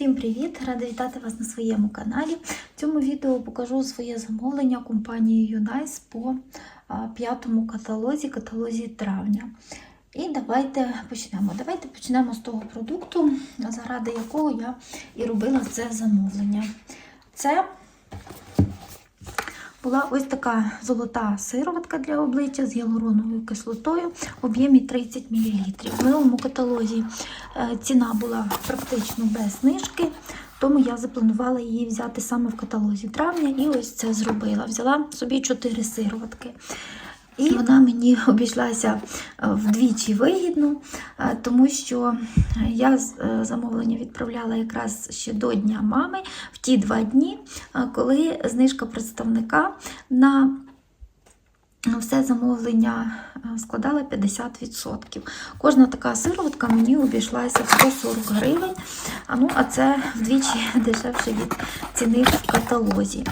Всім привіт! Рада вітати вас на своєму каналі. В цьому відео покажу своє замовлення компанії Юнайс по п'ятому каталозі, каталозі травня. І давайте почнемо. Давайте почнемо з того продукту, заради якого я і робила це замовлення. Це була ось така золота сироватка для обличчя з гіалуроновою кислотою в об'ємі 30 мл. В минулому каталозі е, ціна була практично без знижки, тому я запланувала її взяти саме в каталозі травня і ось це зробила. Взяла собі 4 сироватки. І вона мені обійшлася е, вдвічі вигідно, е, тому що я е, замовлення відправляла якраз ще до Дня мами в ті два дні, коли знижка представника на все замовлення складала 50%. Кожна така сироватка мені обійшлася в 140 гривень, ну, а це вдвічі дешевше від ціни в каталозі.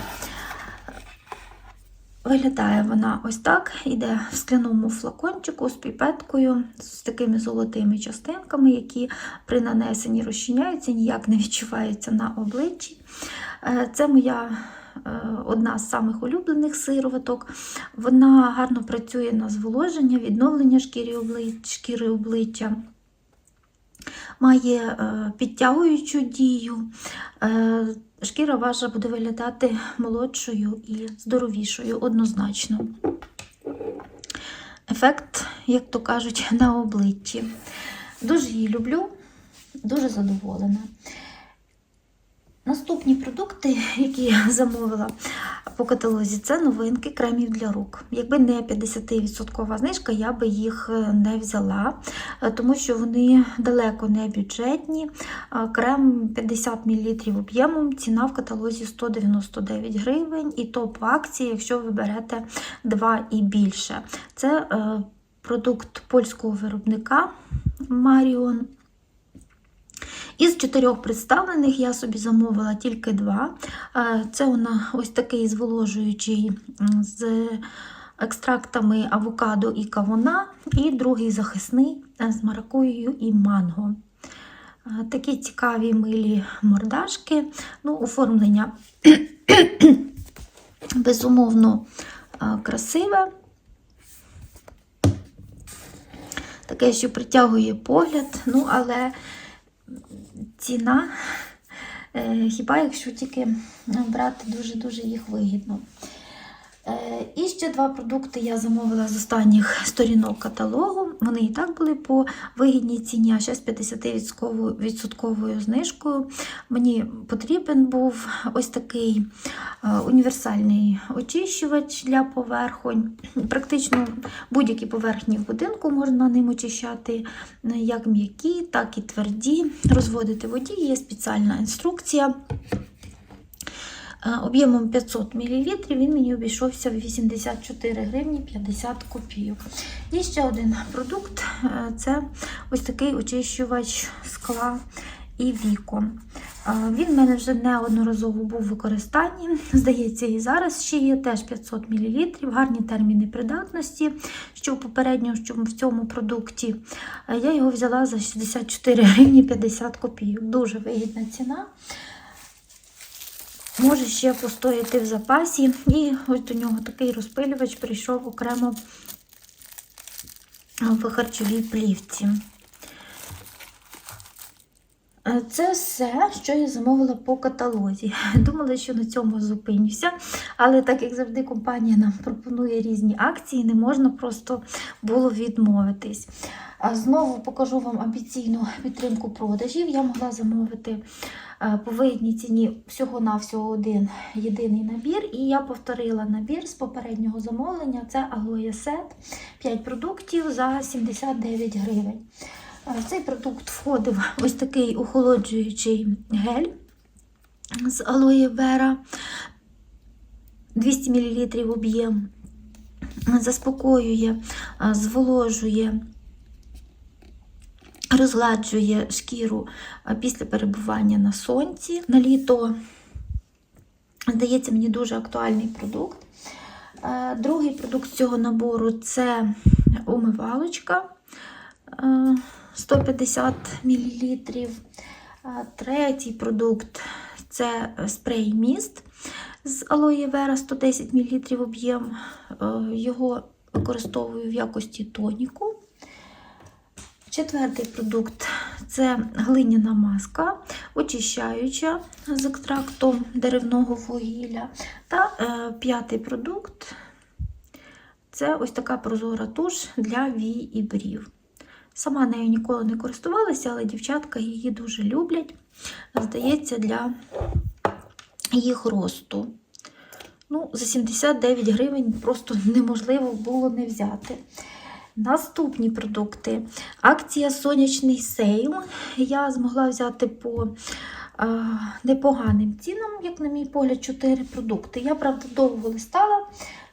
Виглядає вона ось так, іде в скляному флакончику з піпеткою, з такими золотими частинками, які при нанесенні розчиняються, ніяк не відчуваються на обличчі. Е, Це моя е, одна з самих улюблених сироваток. Вона гарно працює на зволоження, відновлення шкіри обличчя. Має е, підтягуючу дію. Е, шкіра ваша буде виглядати молодшою і здоровішою однозначно. Ефект, як то кажуть, на обличчі. Дуже її люблю, дуже задоволена. Наступні продукти, які я замовила по каталозі, це новинки кремів для рук. Якби не 50% знижка, я би їх е, не взяла, е, тому що вони далеко не бюджетні. Крем 50 мл об'ємом, ціна в каталозі 199 гривень, і то по акції, якщо ви берете 2 і більше. Це е, продукт польського виробника Marion. Із чотирьох представлених я собі замовила тільки два. Е, Це вона ось такий зволожуючий з екстрактами авокадо і кавуна, і другий захисний е, з маракуєю і манго. Е, Такі цікаві милі мордашки. Ну, оформлення безумовно красиве. Таке, що притягує погляд, ну, але ціна, е, хіба якщо тільки брати дуже-дуже їх вигідно. Е, І ще два продукти я замовила з останніх сторінок каталогу. Вони і так були по вигідній ціні, а ще з 50% знижкою. Мені потрібен був ось такий е, універсальний очищувач для поверхонь. Практично будь-які поверхні в будинку можна ним очищати, е, як м'які, так і тверді. Розводити в воді, є спеціальна інструкція. Е, Об'ємом 500 мл він мені обійшовся в 84 гривні 50 копійок. І ще один продукт е, це ось такий очищувач скла і вікон. Е, Він в мене вже неодноразово був в використанні. Здається, і зараз ще є теж 500 мл, гарні терміни придатності, що попередньо що в цьому продукті. Я його взяла за 64 гривні 50 копійок. Дуже вигідна ціна може ще постояти в запасі. І ось до нього такий розпилювач прийшов окремо в харчовій плівці. Е, Це все, що я замовила по каталозі. Думала, що на цьому зупинюся, але так як завжди компанія нам пропонує різні акції, не можна просто було відмовитись. Знову покажу вам амбіційну підтримку продажів. Я могла замовити е, по вигідній ціні всього-навсього один єдиний набір. І я повторила набір з попереднього замовлення. Це Aloe Set 5 продуктів за 79 гривень. Е, цей продукт входив ось такий охолоджуючий гель з алоє вера 200 мл об'єм. Заспокоює, е, зволожує, розгладжує шкіру е, після перебування на сонці. На літо, здається, мені дуже актуальний продукт. Другий продукт цього набору це умивалочка. Е, 150 мл. Третій продукт це спрей міст з алоє вера 110 мл об'єм. Його використовую в якості тоніку. Четвертий продукт це глиняна маска, очищаюча з екстрактом деревного вугілля. Та е, п'ятий продукт це ось така прозора туш для вій і брів. Сама нею ніколи не користувалася, але дівчатка її дуже люблять. Здається, для їх росту. Ну, за 79 гривень просто неможливо було не взяти. Наступні продукти. Акція Сонячний сейл. Я змогла взяти по а, непоганим цінам, як на мій погляд, 4 продукти. Я, правда, довго листала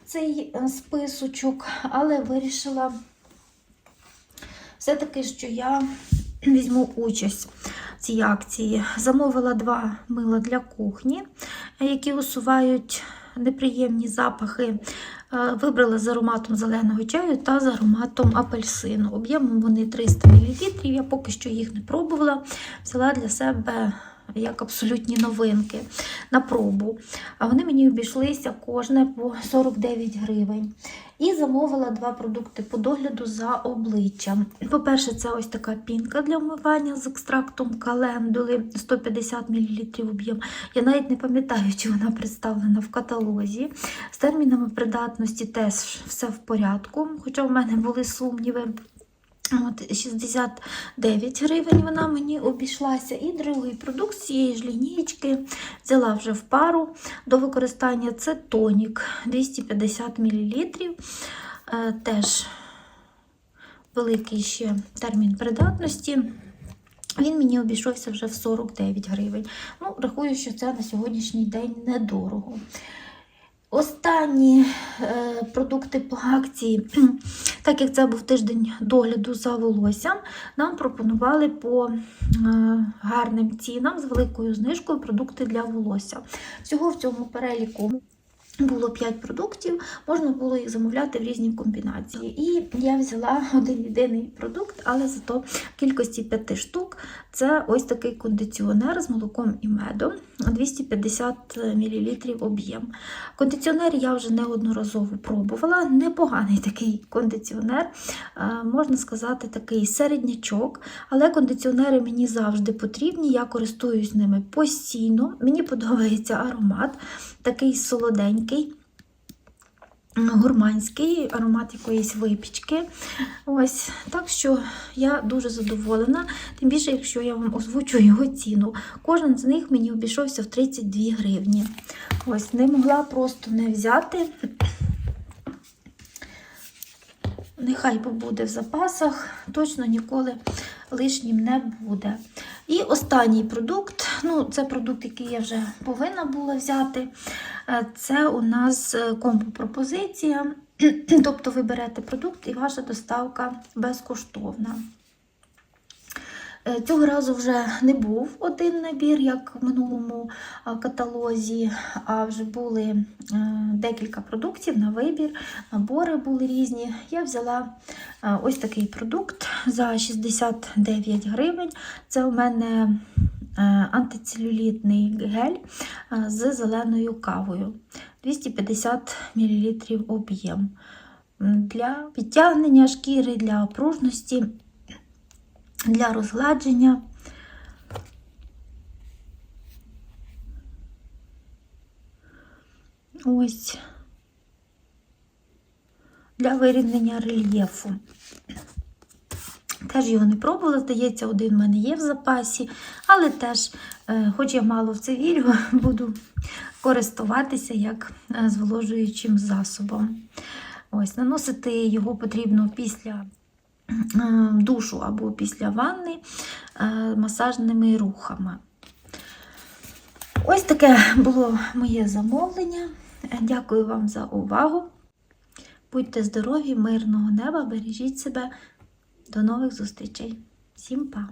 цей е, списочок, але вирішила все-таки, що я візьму участь в цій акції. Замовила два мила для кухні, які усувають неприємні запахи. Е, Вибрала з ароматом зеленого чаю та з ароматом апельсину. Об'ємом вони 300 мл. Я поки що їх не пробувала. Взяла для себе як абсолютні новинки на пробу. А вони мені обійшлися кожне по 49 гривень. І замовила два продукти по догляду за обличчям. По-перше, це ось така пінка для вмивання з екстрактом календули 150 мл об'єм. Я навіть не пам'ятаю, чи вона представлена в каталозі. З термінами придатності теж все в порядку, хоча в мене були сумніви. От 69 гривень вона мені обійшлася. І другий продукт з цієї ж лінійки взяла вже в пару до використання. Це тонік 250 мл. Е, Теж великий ще термін придатності. Він мені обійшовся вже в 49 гривень. Ну, рахую, що це на сьогоднішній день недорого. Останні е, продукти по акції, так як це був тиждень догляду за волоссям, нам пропонували по е, гарним цінам з великою знижкою продукти для волосся. Всього в цьому переліку було 5 продуктів, можна було їх замовляти в різні комбінації. І я взяла один єдиний продукт, але зато в кількості 5 штук. Це ось такий кондиціонер з молоком і медом 250 мл об'єм. Кондиціонер я вже неодноразово пробувала. Непоганий такий кондиціонер, е, можна сказати, такий середнячок, але кондиціонери мені завжди потрібні, я користуюсь ними постійно. Мені подобається аромат, такий солоденький. Гурманський аромат якоїсь випічки. Ось, Так що я дуже задоволена, тим більше, якщо я вам озвучу його ціну. Кожен з них мені обійшовся в 32 гривні. Ось, не могла просто не взяти. Нехай побуде в запасах, точно ніколи лишнім не буде. І останній продукт, ну, це продукт, який я вже повинна була взяти. е, Це у нас е, компо-пропозиція. Тобто ви берете продукт і ваша доставка безкоштовна. Е, Цього разу вже не був один набір, як в минулому каталозі, а вже були е, декілька продуктів на вибір, набори були різні. Я взяла е, ось такий продукт за 69 гривень. Це у мене антицелюлітний гель з зеленою кавою. 250 мл об'єм. Для підтягнення шкіри, для пружності для розгладження. Ось для вирівняння рельєфу. Теж його не пробувала, здається, один в мене є в запасі, але теж, е, хоч я мало в це вірю, буду користуватися як е, зволожуючим засобом. Ось, наносити його потрібно після душу або після ванни е, масажними рухами. Ось таке було моє замовлення. Е, Дякую вам за увагу. Будьте здорові, мирного неба, бережіть себе. До нових зустрічей. Всім па!